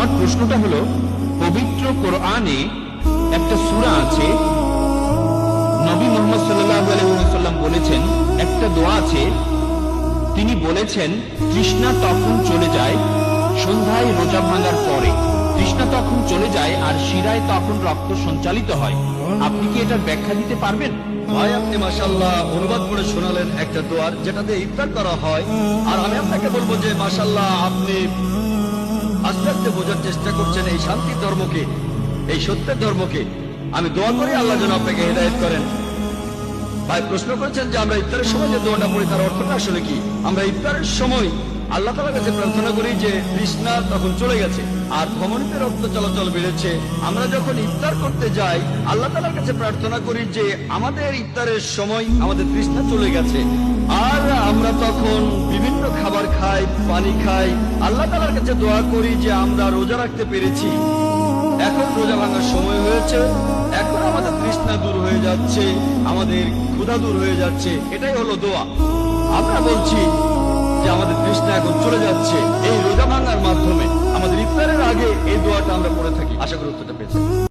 আমার প্রশ্নটা হলো, পবিত্র কোরআনে একটা সূরা আছে, নবী মোহাম্মদ সাল্লাল্লাহু আলাইহি ওয়াসাল্লাম বলেছেন, একটা দোয়া আছে, তিনি বলেছেন, তৃষ্ণা তখন চলে যায় সন্ধ্যায় রোজা ভাঙার পরে। তৃষ্ণা তখন চলে যায় আর শিরায় তখন রক্ত সঞ্চালিত হয়। আপনি কি এটার ব্যাখ্যা দিতে পারবেন? ভাই, আপনি মাসাল্লাহ অনুবাদ করে শোনালেন একটা দোয়ার যেটাতে ইফতার করা হয়। আর আমি আপনাকে বলব যে মাসাল্লাহ আপনি বোঝার চেষ্টা করছেন এই শান্তির ধর্মকে, এই সত্যের ধর্মকে। আমি দোয়া করি আল্লাহ যেন আপনাকে হেদায়ত করেন। ভাই, প্রশ্ন করেছেন যে আমরা ইফতারের সময় যে দোয়াটা পড়ি, তার অর্থটা আসলে কি? আমরা ইফতারের সময় আল্লাহ তালার কাছে প্রার্থনা করি যে তৃষ্ণা তখন চলে গেছে, আর ধমনীতে রক্ত চলাচল বেড়েছে। আমরা যখন ইফতার করতে যাই, আল্লাহ তালার কাছে প্রার্থনা করি যে আমাদের ইফতারের সময় আমাদের তৃষ্ণা চলে গেছে। আর আমরা তখন বিভিন্ন খাবার খাই, পানি খাই। আল্লাহ তালার কাছে দোয়া করি যে আমরা রোজা রাখতে পেরেছি। এখন রোজা ভাঙার সময় হয়েছে। এখন আমাদের তৃষ্ণা দূর হয়ে যাচ্ছে। আমাদের ক্ষুধা দূর হয়ে যাচ্ছে। এটাই হলো দোয়া। আমরা বলছি যে আমাদের তৃষ্ণা এখন চলে যাচ্ছে এই রোজা ভাঙার মাধ্যমে। আমাদের ইফতারের আগে এই দোয়াটা আমরা পড়ে থাকি। আশা করি উত্তরটা পেয়েছি